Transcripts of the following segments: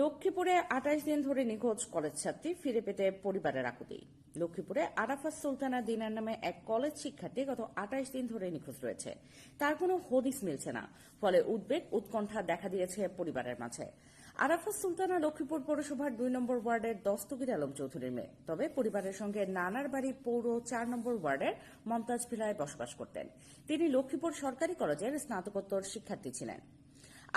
লক্ষ্মীপুরে আঠাশ দিন ধরে নিখোঁজ কলেজ ছাত্রী, ফিরে পেতে পরিবারের আকুতি। লক্ষ্মীপুরে আরাফাত সুলতানা দিনার নামে এক কলেজ শিক্ষার্থী গত আঠাশ দিন ধরে নিখোঁজ রয়েছে। তার কোনো হদিস মিলছে না, ফলে উদ্বেগ, উৎকণ্ঠা দেখা দিয়েছে পরিবারের মাঝে। আরাফাত সুলতানা লক্ষ্মীপুর পৌরসভার দুই নম্বর ওয়ার্ডের দস্তগীর আলম চৌধুরীর মেয়ে। তবে পরিবারের সঙ্গে নানার বাড়ি পৌর চার নম্বর ওয়ার্ডের মমতাজ ভিলায় বসবাস করতেন। তিনি লক্ষ্মীপুর সরকারি কলেজের স্নাতকোত্তর শিক্ষার্থী ছিলেন।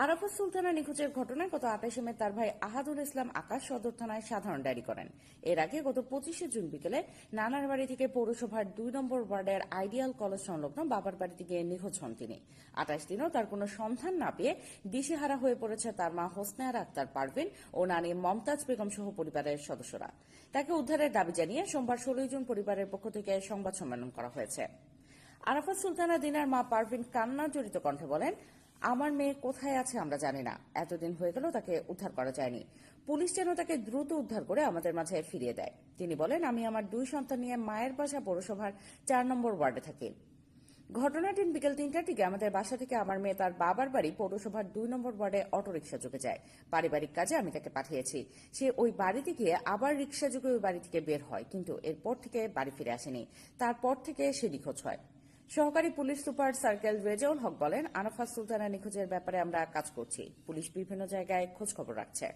আরাফাত সুলতানা নিখোঁজের ঘটনায় গত আঠাশে মে তার ভাই আহাদুল ইসলাম আকাশ সদর থানায় সাধারণ ডায়েরি করেন। এর আগে গত পঁচিশে জুন বিকেলে নানার বাড়ি থেকে পৌরসভার দুই নম্বর ওয়ার্ডের আইডিয়াল কলেজ সংলগ্ন বাবার বাড়ি থেকে নিখোঁজ হন তিনি। আঠাশ দিনও তার কোনো সন্ধান না পেয়ে দিশেহারা হয়ে পড়েছে তার মা হোসনায়ার আক্তার পারভিন ও নানি মমতাজ বেগম সহ পরিবারের সদস্যরা। তাকে উদ্ধারের দাবি জানিয়ে সোমবার ষোলোই জুন পরিবারের পক্ষ থেকে সংবাদ সম্মেলন করা হয়েছে। আরাফাত সুলতানা দিনার মা পারভিন কান্না জড়িত কণ্ঠে বলেন, আমার মেয়ে কোথায় আছে আমরা জানি না। এতদিন হয়ে গেল তাকে উদ্ধার করা যায়নি। পুলিশ যেন তাকে দ্রুত উদ্ধার করে আমাদের মাঝে ফিরিয়ে দেয়। তিনি বলেন, আমি আমার দুই সন্তান নিয়ে মায়ের বাসা পৌরসভার চার নম্বর ওয়ার্ডে থাকি। ঘটনার দিন বিকেল তিনটার দিকে আমাদের বাসা থেকে আমার মেয়ে তার বাবার বাড়ি পৌরসভার দুই নম্বর ওয়ার্ডে অটোরিকশা যোগে যায়। পারিবারিক কাজে আমি তাকে পাঠিয়েছি। সে ওই বাড়িতে গিয়ে আবার রিক্সা যোগে ওই বাড়ি থেকে বের হয়, কিন্তু এরপর থেকে বাড়ি ফিরে আসেনি। তারপর থেকে সে নিখোঁজ হয়। সহকারী police super circle Rezaul Haque বলেন, আরাফাত সুলতানা নিখোঁজের ব্যাপারে আমরা কাজ করছি। পুলিশ বিভিন্ন জায়গায় খোঁজ খবর রাখছে।